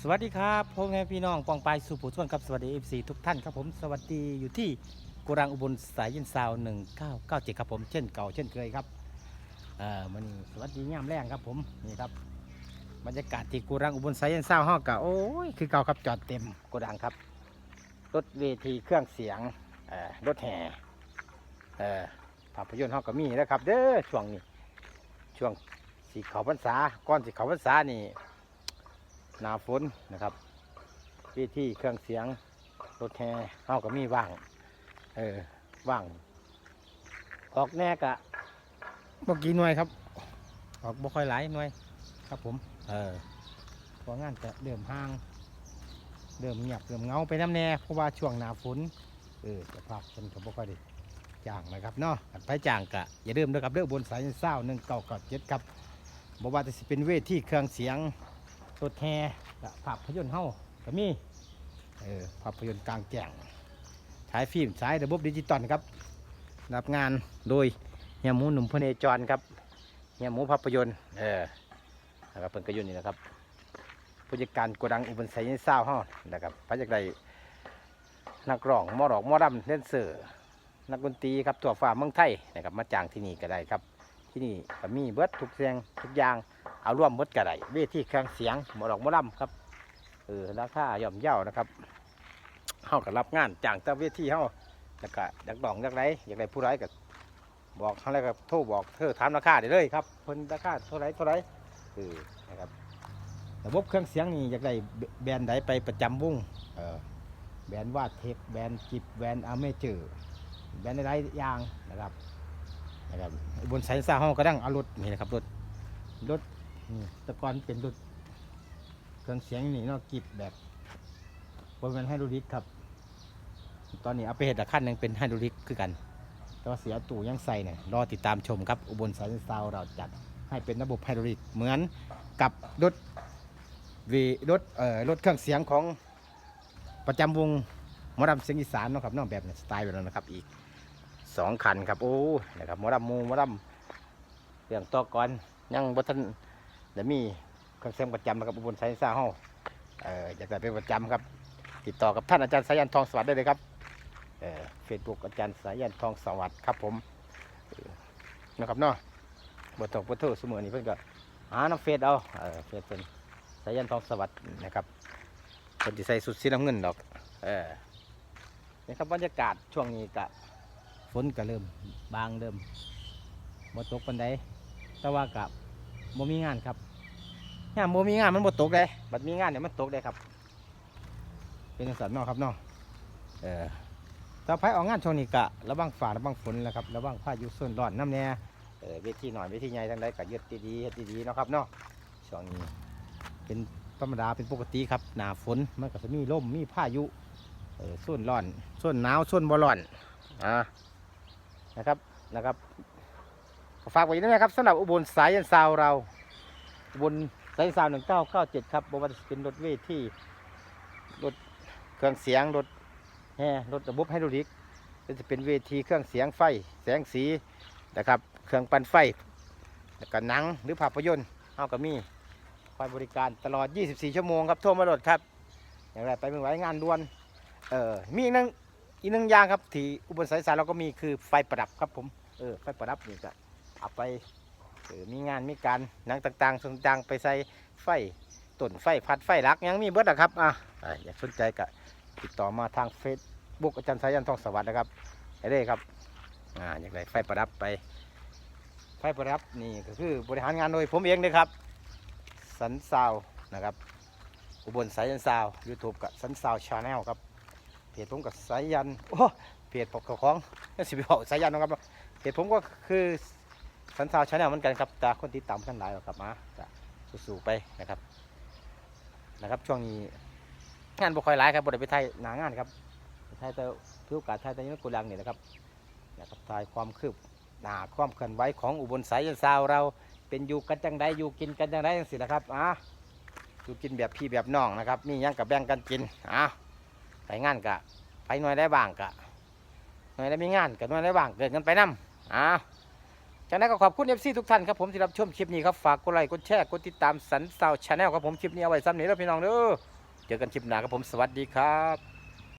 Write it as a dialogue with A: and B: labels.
A: สวัสดีครับพ่อแม่พี่น้องปองปายสุผู้ชวนครับ สวัสดีเอฟซีทุกท่านครับผม สวัสดีอยู่ที่กุรังอุบลสายยินซาวหนึ่งเก้าเก้าเจ็ดครับผม เช่นเก่าเช่นเคยครับ เอ่อมันสวัสดีย่ามแรงครับผม นี่ครับ บรรยากาศที่กุรังอุบลสายยินซาวห้องกะโอ้ย คือเก่าครับจอดเต็มกุรังครับ รถเวทีเครื่องเสียง เอ่อ รถแห่ เอ่อ ภาพยนตร์ห้องก็มีนะครับ เด้อ ช่วงนี้ ช่วงสีเขาพรรษา ก้อนสีเขาพรรษานี่ หนาฝนนะครับที่ที่เครื่องเสียงรถแห่เฮาก็มีว่าง เออว่าง ออกแน่กะเมื่อกี้หน่วยครับ ออกบ่ค่อยหลายหน่วยครับผม เออเพองานจะเริ่มห่างเริ่มเงียบเริ่มเงาไปน้ำแน่เพราะว่าช่วงหนาฝนเออสภาพคนก็บ่ค่อยไดีจ้างนะครับเนาะไปจ้างกะอย่าลืมนะครับเด้อบนสายเศร้าหนึ่งเก่ากับเจ็ดครับบอกว่าจะเป็นเวทที่เครื่องเสียง รถแห่และภาพยนตร์เฮาก็มีเออภาพยนตร์กลางแจ้งฉายฟิล์มฉายระบบดิจิตอลครับรับงานโดยเฮียหมูหนุ่มพเนจรครับเฮียหมูภาพยนตร์เออนะครับเป็นกระยุนนี่นะครับผู้จัดการกดังอุบลไซน์เศร้าเฮานะครับพระจักรใดนักร้องมอรอกมอรำเล่นเสือนักดนตรีครับทั่วฟ้าเมืองไทยนะครับมาจ้างที่นี่ก็ได้ครับ ที่นี่ก็มีเบิร์ดทุกเสียงทุกอย่าง เอาร่วมมดกระไดเวทีเครื่องเสียงหมอดอกมอลำครับเออราคาย่อมเย่านะครับเฮาก็รับงานจ้างแต่เวทีเฮาแล้วก็อยากดองอยากไรอยากได้ผู้ไรก็บอกเขาแล้วก็โทรบอกเธอถามราคาได้เลยครับเพิ่นราคาเท่าไรเท่าไรเออนะครับระบบเครื่องเสียงนี่อยากได้แบรนด์ใดไปประจำวงเออแบรนด์วาดเทปแบรนด์จิบแบรนด์อเมเจอร์แบรนด์หลายๆอย่างนะครับนะครับบนสายซ่าห้องก็ดังเอารถนี่นะครับรถรถ นี่แตะกอนเป็นรถเครื่องเสียงนี่เนาะกิบแบบบนเป็นไฮดรอลิกครับ ตอนนี้เอาไปเห็ดขั้นหนึงเป็นไฮดรอลิกคือกันแต่ว่าเสียตู่ยังใส่เนี่ยรอติดตามชมครับ อุบลสายซาวเราจัดให้เป็นระบบไฮดรอลิกเหมือนกับรถวีรถเอ่อรถเครื่องเสียงของประจำวงหมอดำเสียงอีสานเนาะครับเนอกแบบสไตล์แบบนั้นนะครับอีกสองคันครับโอ้นะครับหมอดำมูหมอดำเรื่องต่อก่อนยังบ่ทัน เดี๋ยวมีเครื่องเสียงประจำนะครับอุบลไซซ่าห้องเอ่ออยากได้เป็นประจำครับ ติดต่อกับท่านอาจารย์สายันทองสวัสดิ์ได้เลยครับเอ่อเฟซบุ๊กอาจารย์สายันทองสวัสดิ์ครับผมนะครับเนาะบทตกบทโทษเสมอนี่เพิ่อนก็หาน้ำเฟซเอาเออเฟซเป็นสายันทองสวัสดิ์นะครับเพิ่นสิใส่สุดสีน้ำเงินดอกเออนี่ครับบรรยากาศช่วงนี้ก็ฝนก็เริ่มบางเริ่มบ่ตกปันใดแต่ว่ากับ บ่มีงานครับงานบ่มีงานมันบ่ตกเลยบัดมีงานเนี่ยมันตกเลยครับ เป็นจังซั่นเนาะครับนาะเออถ้าไผออกงานช่วงนี้กะระวังฟ้าระวังฝนแหล้วครับระวังพายุส่วนร้อนน้ำแน่เออเวทีหน่อยเวทีใหญ่ทั้งใดก็ยึดดีๆเฮ็ดดีๆเนาะครับเนาะช่วงนี้เป็นธรรมดาเป็นปกติครับหน้าฝนมันก็จะมีลมมีพายุเออส่วนร้อนส่วนหนาวส่วนบ่ร้อนอ่านะครับนะครับ ฝากไว้ด้วยนะครับสำหรับอุบลสายยันซาวเราอุบลสายยันซาวหนึ่งเก้าเก้าเจ็ดครับบว่าจะเป็นรถเวทีรถเครื่องเสียงรถแห่รถระบบไฮดรอลิกก็จะเป็นเวทีเครื่องเสียงไฟ แสงสีนะครับ เครื่องปั่นไฟแล้วก็หนังหรือภาพยนตร์เอาก็มีคอยบริการตลอด 24 ชั่วโมงครับโทรมาโหลดครับ อย่างไรไปเมื่อไหรงานด่วนเออมีอีกหนึงอีกหนึ่งอย่างครับที่อุบลสายยันซาวเราก็มีคือไฟประดับครับผมเออไฟประดับนี่ก็ เอาไปมีงานมีการนังต่างๆสต่างไปใส่ไฟต้นไฟพัดไฟรักยังมีเบิดนะครับอะอะอยากสนใจก็ติดต่อมาทางเฟซบุ๊กอาจารย์สายันทองสวัสดิ์นะครับได้เลยครับอ่าอยากได้ไฟประดับไป ไฟประดับนี่ก็คือบริหารงานโดยผมเองเลยครับ สันซาวนะครับ อุบลสายันซาวยูทูบกับสันซาวชาแนลครับเพจผมกับสายันโอ้เพจของของนั่นสิบบอกสายันนะครับเพจผมก็คือ สันสาวชาแนลเหมือนกันครับแต่คนติดตามท่านหลายหรอกครับมาจะสู้ๆไปนะครับ นะครับ ช่วงนี้งานบุคอยหลายครับบริไปไทยหนางานครับไทยแต่ถือโอกาสไทยแต่ยังกูดังนี่แหละครับนะครับถ่ายความคืบหน้าความเคลื่อนไหวของอุบลสายยันซาวเราเป็นอยู่กันจังใดอยู่กินกันจังใดจังสินะครับอะอยู่กินแบบพี่แบบน้องนะครับมียังกับแบ่งกันกินอะไปงานกะไปหน่วยได้บ้างกะหน่วยได้มีงานกับหน่วยได้บ้างเกิดกันไปนํอะ จากนั้นก็ขอบคุณเอฟซีทุกท่านครับผมที่รับชมคลิปนี้ครับฝากกดไลค์กดแชร์กดติดตามสันสาวชาแนลครับผมคลิปนี้เอาไว้ซ้ำนี้แล้วพี่น้องเด้อเจอกันคลิปหน้าครับผมสวัสดีครับ